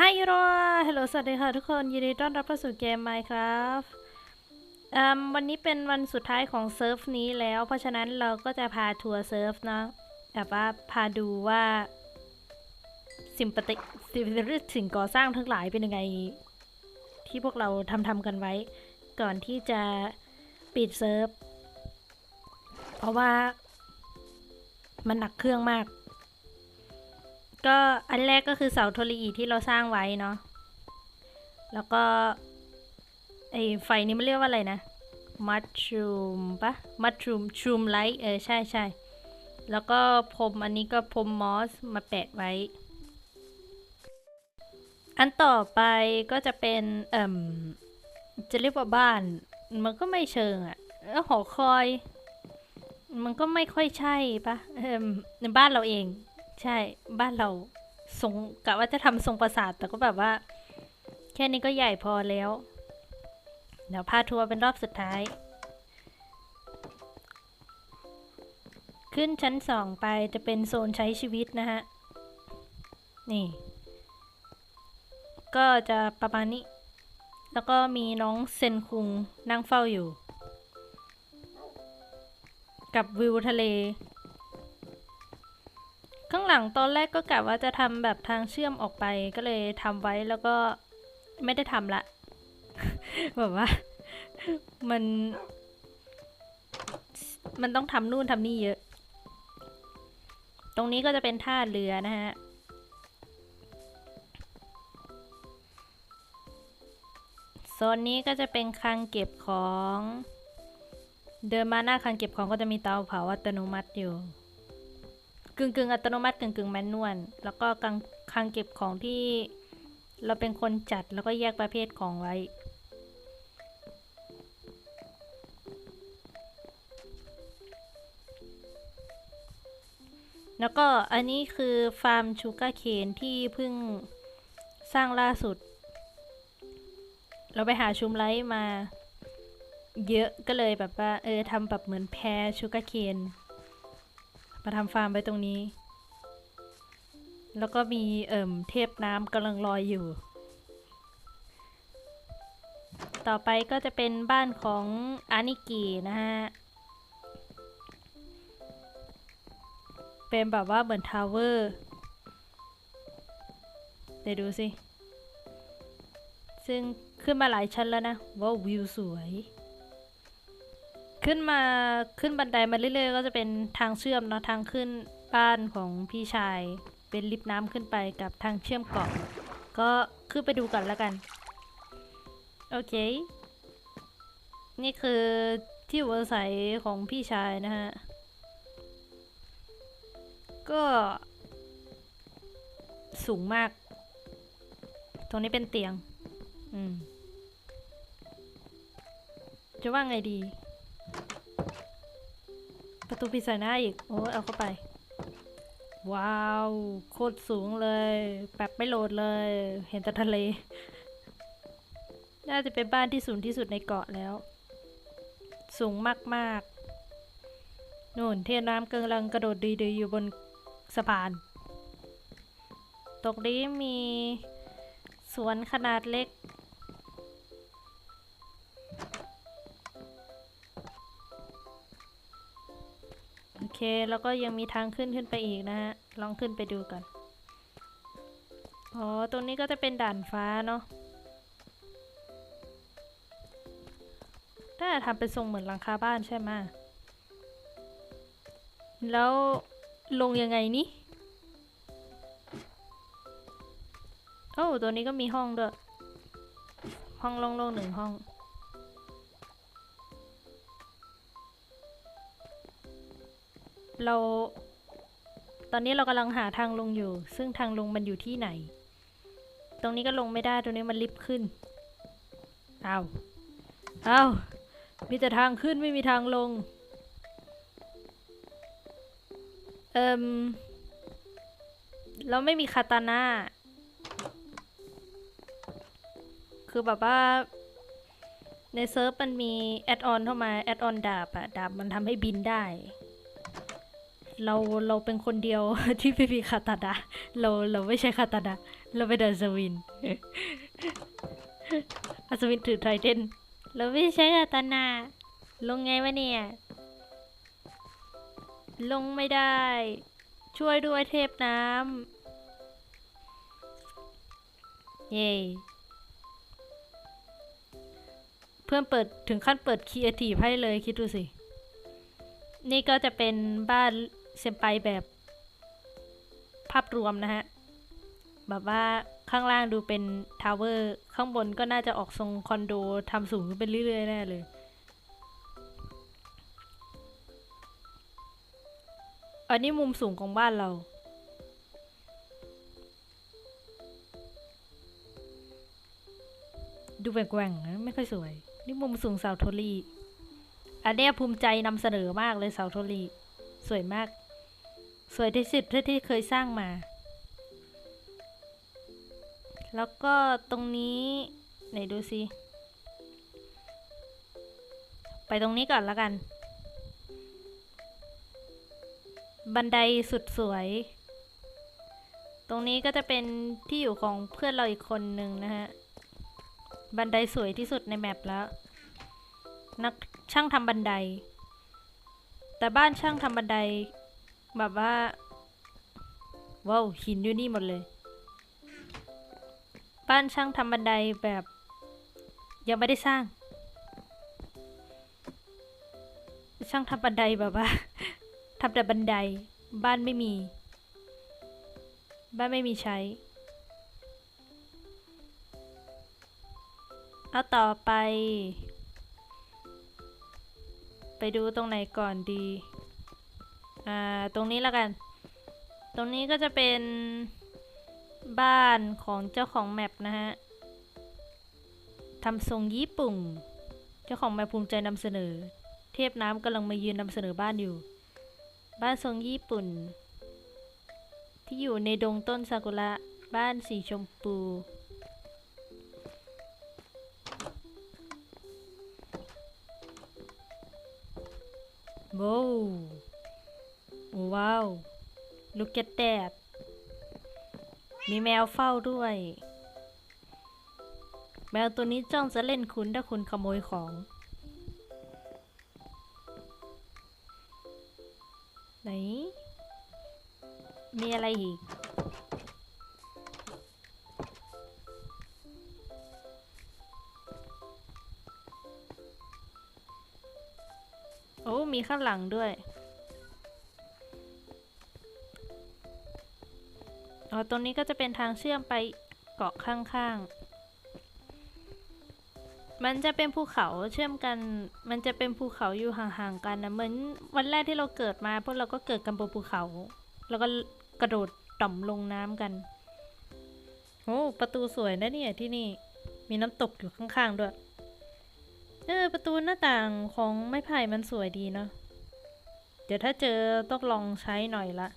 ฮายโรฮัลโหล สวัสดีค่ะทุกคน ยินดีต้อนรับเข้าสู่เกม Minecraft วันนี้เป็นวันสุดท้ายของเซิร์ฟนี้แล้ว เพราะฉะนั้นเราก็จะพาทัวร์เซิร์ฟเนาะแบบว่าพาดูว่า สิ่งปฏิสิ่งสิ่งก่อสร้างทั้งหลายเป็นยังไง ที่พวกเราทำทำกันไว้ ก่อนที่จะปิดเซิร์ฟ เพราะว่ามันหนักเครื่องมาก ก็อันแรกก็คือเสาโทรอีที่เราสร้างไว้เนาะ แล้วก็ไอไฟนี้มันเรียกว่าอะไรนะ มัชชูมปะมัชชูมชูมไลท์เออ ใช่ใช่ แล้วก็พรมอันนี้ก็พรมมอสมาแปะไว้ อันต่อไปก็จะเป็น เอ่มจะเรียกว่าบ้าน มันก็ไม่เชิงอะแล้วหอคอย มันก็ไม่ค่อยใช่ปะเอ่มในบ้านเราเอง ใช่บ้านเราทรงกะว่าจะทำทรงปราสาทแต่ก็แบบว่า แค่นี้ก็ใหญ่พอแล้ว เดี๋ยวพาทัวร์เป็นรอบสุดท้าย ขึ้นชั้นสองไปจะเป็นโซนใช้ชีวิตนะฮะ นี่ ก็จะประมาณนี้ แล้วก็มีน้องเซนคุงนั่งเฝ้าอยู่ กับวิวทะเล ข้างหลังตอนแรกก็กะว่าจะทำแบบทางเชื่อมออกไปก็เลยทำไว้แล้วก็ไม่ได้ทำละ แบบว่า มัน มันต้องทำนู่นทำนี่เยอะ ตรงนี้ก็จะเป็นท่าเรือนะฮะโซนนี้ก็จะเป็นคลังเก็บของ เดินมาหน้าคลังเก็บของก็จะมีเตาเผาอัตโนมัติอยู่ กึ่งกึ่งอัตโนมัติกึ่งกึ่งแมนนวลแล้วก็กังคลังเก็บของที่เราเป็นคนจัดแล้วก็แยกประเภทของไว้ แล้วก็อันนี้คือฟาร์มชูการ์เคนที่เพิ่งสร้างล่าสุด เราไปหาชุมไลท์มาเยอะก็เลยแบบว่า เออทำแบบเหมือนแพรชูการ์เคน มาทำฟาร์มไว้ตรงนี้ แล้วก็มีเอ่มเทพน้ำกำลังลอยอยู่ ต่อไปก็จะเป็นบ้านของอานิกินะฮะ เป็นแบบว่าเหมือนทาวเวอร์ เดี๋ยวดูสิ ซึ่งขึ้นมาหลายชั้นแล้วนะ ว้าววิวสวย ขึ้นมาขึ้นบันไดมาเรื่อยๆ ก็จะเป็นทางเชื่อมเนาะทางขึ้นบ้านของพี่ชาย เป็นลิฟต์น้ำขึ้นไปกับทางเชื่อมเกาะก็ขึ้นไปดูกันแล้วกัน โอเค นี่คือที่อยู่อาศัยของพี่ชายนะฮะ ก็สูงมาก ตรงนี้เป็นเตียง อืม จะว่าไงดี ประตูปิดใส่หน้าอีก โอ้เอาเข้าไป ว้าว โคตรสูงเลยแบบไม่โหลดเลย เห็นแต่ทะเล น่าจะเป็นบ้านที่สูงที่สุดในเกาะแล้ว สูงมากๆนู่นเทียน้ำกำลังกระโดดดีๆอยู่บนสะพาน ตรงนี้มีสวนขนาดเล็ก เค แล้วก็ยังมีทางขึ้นขึ้นไปอีกนะฮะ ลองขึ้นไปดูกัน อ๋อ ตรงนี้ก็จะเป็นด่านฟ้าเนาะน่าจะทำเป็นทรงเหมือนหลังคาบ้านใช่ไหมแล้วลงยังไงนี่โอ้ตัวนี้ก็มีห้องด้วย ห้องโล่งๆหนึ่งห้อง เรา ตอนนี้เรากำลังหาทางลงอยู่ ซึ่งทางลงมันอยู่ที่ไหน ตรงนี้ก็ลงไม่ได้ ตรงนี้มันลิฟต์ขึ้นเอ้าวอ้ามีแต่ทางขึ้นไม่มีทางลง เอิมเราไม่มีคาตาน่า คือแบบว่า ในเซิร์ฟมันมีแอดออนเข้ามา แอดออนดาบอะดาบมันทำให้บินได้ เราเราเป็นคนเดียวที่ไม่มีคาตานะเราเราไม่ใช่คาตานะเราไปเดินสวินอัศวินถือไทเดนเราไม่ใช้อัตานาลงไงวะเนี่ย ลงไม่ได้ ช่วยด้วยเทพน้ำเย้เพื่อนเปิดถึงขั้นเปิดคีเอทีให้เลยคิดดูสิ นี่ก็จะเป็นบ้าน เซมไปแบบภาพรวมนะฮะ แบบว่าข้างล่างดูเป็นทาวเวอร์ ข้างบนก็น่าจะออกทรงคอนโดทำสูงขึ้นไปเรื่อยๆแน่เลยอันนี้มุมสูงของบ้านเรา ดูแกว่งๆนะไม่ค่อยสวย นี่มุมสูงเสาโทลีอันนี้ภูมิใจนำเสนอมากเลยเสาโทลีสวยมาก สวยที่สุดเท่าที่เคยสร้างมา แล้วก็ตรงนี้ ไหนดูสิ ไปตรงนี้ก่อนแล้วกัน บันไดสุดสวย ตรงนี้ก็จะเป็นที่อยู่ของเพื่อนเราอีกคนหนึ่งนะฮะ บันไดสวยที่สุดในแมปแล้ว นักช่างทำบันได แต่บ้านช่างทำบันได แบบว่า ว้าวหินอยู่นี่หมดเลย บ้านช่างทำบันไดแบบ ยังไม่ได้สร้าง ช่างทำบันไดแบบว่าทำแต่บันได บ้านไม่มี บ้านไม่มีใช้ เอาต่อไป ไปดูตรงไหนก่อนดี อ่าตรงนี้แล้วกัน ตรงนี้ก็จะเป็นบ้านของเจ้าของแมปนะฮะทำทรงญี่ปุ่น เจ้าของแมปภูมิใจนำเสนอ เทพน้ำกำลังมายืนนำเสนอบ้านอยู่ บ้านทรงญี่ปุ่น ที่อยู่ในดงต้นซากุระบ้านสีชมพูว้าว ว้าว look at that มีแมวเฝ้าด้วย แมวตัวนี้จ้องจะเล่นคุณถ้าคุณขโมยของ ไหน มีอะไรอีก โอ้ มีข้างหลังด้วย อ๋อตรงนี้ก็จะเป็นทางเชื่อมไปเกาะข้างๆ มันจะเป็นภูเขาเชื่อมกัน มันจะเป็นภูเขาอยู่ห่างๆกันนะเหมือนวันแรกที่เราเกิดมาพวกเราก็เกิดกันบนภูเขา แล้วก็กระโดดต่ำลงน้ำกัน โอ้ประตูสวยนะเนี่ยที่นี่ มีน้ำตกอยู่ข้างๆด้วย เออประตูหน้าต่างของไม้ไผ่มันสวยดีเนาะ เดี๋ยวถ้าเจอต้องลองใช้หน่อยละ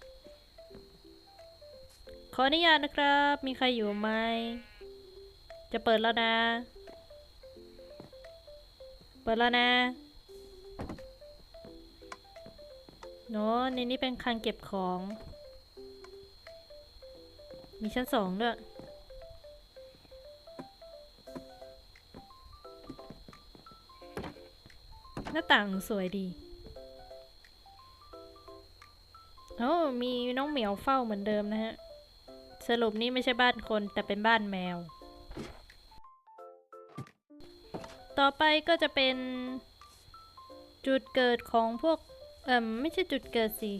ขออนุญาตนะครับ มีใครอยู่ไหม จะเปิดแล้วนะ เปิดแล้วนะโน้ในนี้เป็นคลังเก็บของ มีชั้นสองด้วย หน้าต่างสวยดีโอ้มีน้องเหมียวเฝ้าเหมือนเดิมนะฮะ สรุปนี่ไม่ใช่บ้านคนแต่เป็นบ้านแมว ต่อไปก็จะเป็นจุดเกิดของพวก เอ่มไม่ใช่จุดเกิดสิ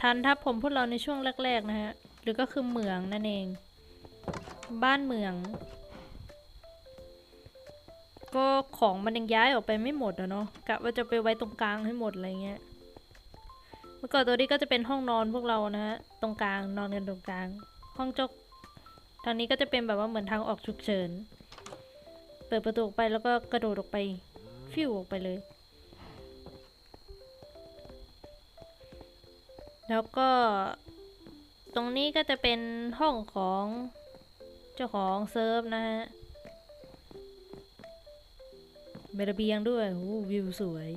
ฐานทัพผมพวกเราในช่วงแรก ๆ นะฮะ หรือก็คือเหมืองนั่นเอง บ้านเหมือง ก็ของมันยังย้ายออกไปไม่หมดอะเนาะกะว่าจะไปไว้ตรงกลางให้หมดอะไรเงี้ยเมื่อก่อนตัวนี้ก็จะเป็นห้องนอนพวกเรานะฮะ ตรงกลางนอนกันตรงกลาง ห้องจกทางนี้ก็จะเป็นแบบว่าเหมือนทางออกฉุกเฉิน เปิดประตูออกไปแล้วก็กระโดดออกไป ฟิวออกไปเลย แล้วก็ ตรงนี้ก็จะเป็นห้องของเจ้าของเซิร์ฟนะฮะมีระเบียงด้วยโอ้วิวสวย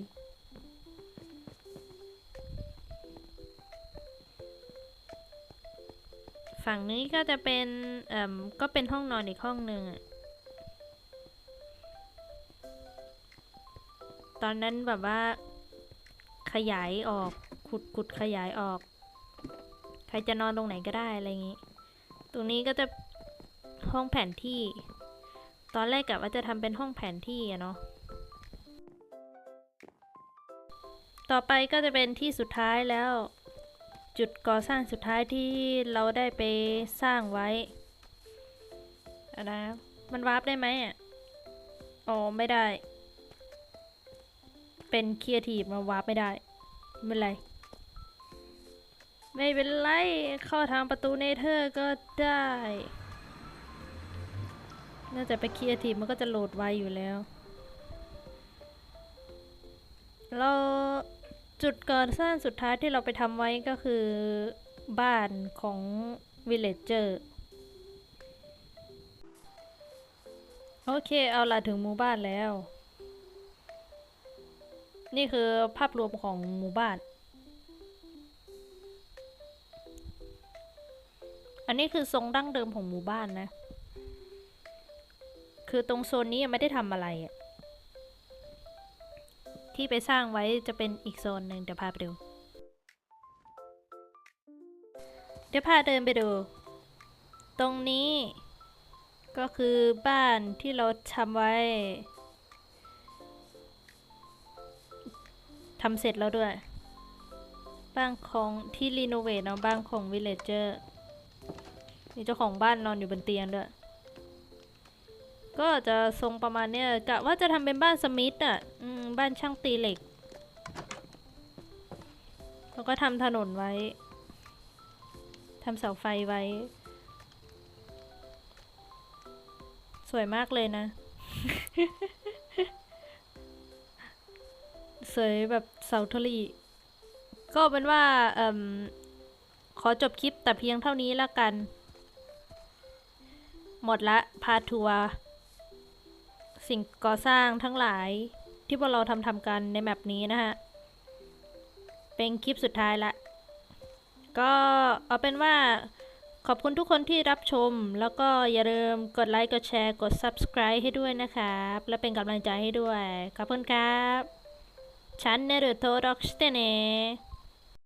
ฝั่งนี้ก็จะเป็นเอ่มก็เป็นห้องนอนอีกห้องหนึ่งอะตอนนั้นแบบว่า ขยายออกขุดขุดขยายออก ใครจะนอนตรงไหนก็ได้อะไรอย่างงี้ ตรงนี้ก็จะห้องแผนที่ ตอนแรกกะว่าจะทำเป็นห้องแผนที่อะเนาะต่อไปก็จะเป็นที่สุดท้ายแล้ว จุดก่อสร้างสุดท้ายที่เราได้ไปสร้างไว้อะนะมันวาร์ปได้ไหมอะอ๋อไม่ได้ เป็นเครีเอทีฟมาวาร์ปไม่ได้ ไม่เป็นไร ไม่เป็นไร เข้าทางประตูเนเธอร์ก็ได้ น่าจะไปเครีเอทีฟมันก็จะโหลดไวอยู่แล้วเรา จุดก่อสร้างสุดท้ายที่เราไปทำไว้ก็คือบ้านของวิลเลจเจอร์โอเค เอาละถึงหมู่บ้านแล้ว นี่คือภาพรวมของหมู่บ้าน อันนี้คือทรงดั้งเดิมของหมู่บ้านนะ คือตรงโซนนี้ยังไม่ได้ทำอะไรอะ ที่ไปสร้างไว้จะเป็นอีกโซนหนึ่งเดี๋ยวพาไปดู เดี๋ยวพาเดินไปดู ตรงนี้ ก็คือบ้านที่เราทำไว้ทำเสร็จแล้วด้วย บ้านของที่รีโนเวทเนาะบ้านของวิลเลจเจอร์มีเจ้าของบ้านนอนอยู่บนเตียงด้วย ก็จะทรงประมาณเนี้ยกะว่าจะทำเป็นบ้านสมิธอะ อื บ้านช่างตีเหล็ก แล้วก็ทำถนนไว้ทำเสาไฟไว้ สวยมากเลยนะ สวยแบบเสาทลีก็เป็นว่าอขอจบคลิปแต่เพียงเท่านี้แล้วกัน หมดละพาทัวร์สิ่งก่อสร้างทั้งหลาย ที่พวกเราทำทำกันในแมปนี้นะฮะ เป็นคลิปสุดท้ายละ ก็เอาเป็นว่าขอบคุณทุกคนที่รับชม แล้วก็อย่าลืมกดไลค์ กดแชร์ กด subscribe ให้ด้วยนะครับ และเป็นกำลังใจให้ด้วย ขอบคุณครับฉันเนรุโตร็อกสเตเน